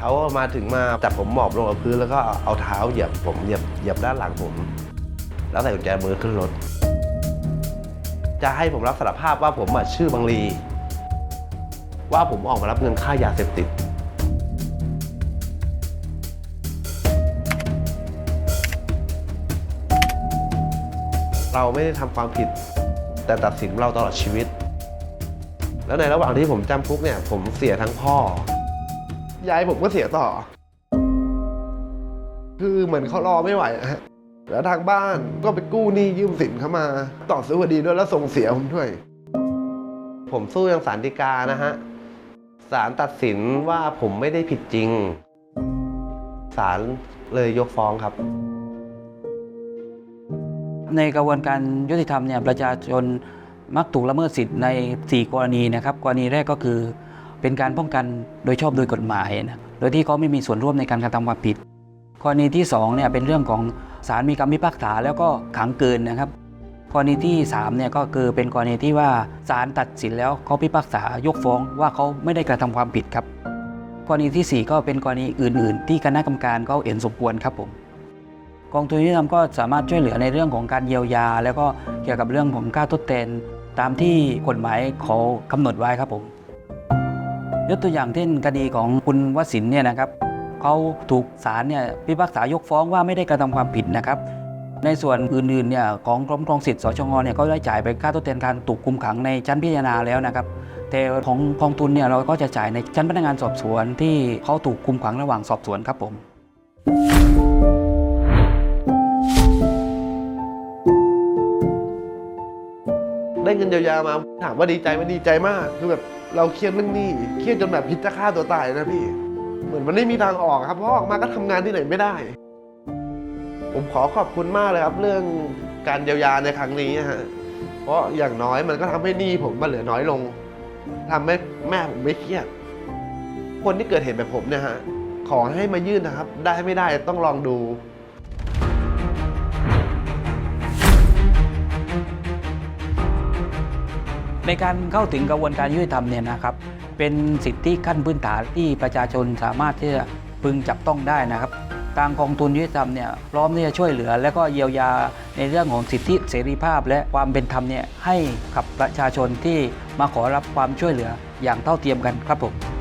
เขามาถึงมาจับผมหมอบลงกับพื้นแล้วก็เอาเท้าเหยียบผมเหยียบเหยียบด้านหลังผม แล้วใส่กุญแจมือขึ้นรถ จะให้ผมรับสารภาพว่าผมชื่อบังลี ว่าผมออกมารับเงินค่ายาเสพติดเราไม่ได้ทำความผิด แต่ตัดสินเราตลอดชีวิต แล้วในระหว่างที่ผมจำคุกเนี่ย ผมเสียทั้งพ่อ ยายผมก็เสียต่อ คือเหมือนเขารอไม่ไหวอะฮะแล้วทางบ้านก็ไปกู้หนี้ยืมสินเข้ามา ต่อสู้คดีด้วยแล้วส่งเสียผมด้วย ผมสู้ยังสารดีกานะฮะศาลตัดสินว่าผมไม่ได้ผิดจริงศาลเลยยกฟ้องครับ ในกระบวนการยุติธรรมเนี่ยประชาชนมักถูกละเมิดสิทธิ์ใน 4 กรณีนะครับ กรณีแรกก็คือ เป็นการป้องกันโดยชอบโดยกฎหมายนะโดยที่เขาไม่มีส่วนร่วมในการกระทำความผิด กรณีที่2เนี่ยเป็นเรื่องของศาลมีคำพิพากษาแล้วก็ขังเกินนะครับกรณีที่3เนี่ยก็คือเป็นกรณีที่ว่าศาลตัดสินแล้วเขาพิพากษายกฟ้องว่าเขาไม่ได้กระทำความผิดครับ กรณีทีสี่ 4 ก็เป็นกรณีอื่น ๆ ที่คณะกรรมการเขาเห็นสมควรครับผมกองทุนยุติธรรมก็สามารถช่วยเหลือในเรื่องของการเยียวยา แล้วก็เกี่ยวกับเรื่องของค่าทดแทนตามที่กฎหมายเขากำหนดไว้ครับผม ยกตัวอย่างเช่นคดีของคุณวสินเนี่ยนะครับเขาถูกศาลเนี่ยพิพากษายกฟ้องว่าไม่ได้กระทำความผิดนะครับในส่วนอื่นๆเนี่ยของกรมครองสิทธิ์สชงเนี่ยก็ได้จ่ายไปค่าทดแทนการถูกคุมขังในชั้นพิจารณาแล้วนะครับแต่ของกองทุนเนี่ยเราก็จะจ่ายในชั้นพนักงานสอบสวนที่เขาถูกคุมขังระหว่างสอบสวนครับผม ได้เงินเยียวยามาถามว่าดีใจไหมดีใจมากคือแบบ เราเครียดเรื่องหนี้เครียดจนแบบคิดจะฆ่าตัวตายนะพี่ เหมือนมันไม่มีทางออกครับเพราะออกมาก็ทำงานที่ไหนไม่ได้ ผมขอขอบคุณมากเลยครับ เรื่องการเยียวยาในครั้งนี้ฮะเพราะอย่างน้อยมันก็ทำให้หนี้ผมมันเหลือน้อยลงทำให้แม่ผมไม่เครียด คนที่เกิดเหตุแบบผมเนี่ยฮะขอให้มายื่นนะครับ ได้ไม่ได้ต้องลองดู ในการเข้าถึงกระบวนการยุติธรรมเนี่ยนะครับ เป็นสิทธิขั้นพื้นฐานที่ประชาชนสามารถที่จะพึงจับต้องได้นะครับทางกองทุนยุติธรรมเนี่ยพร้อมที่จะช่วยเหลือ และก็เยียวยาในเรื่องของสิทธิเสรีภาพ และความเป็นธรรมเนี่ยให้กับประชาชนที่มาขอรับความช่วยเหลืออย่างเท่าเทียมกันครับผม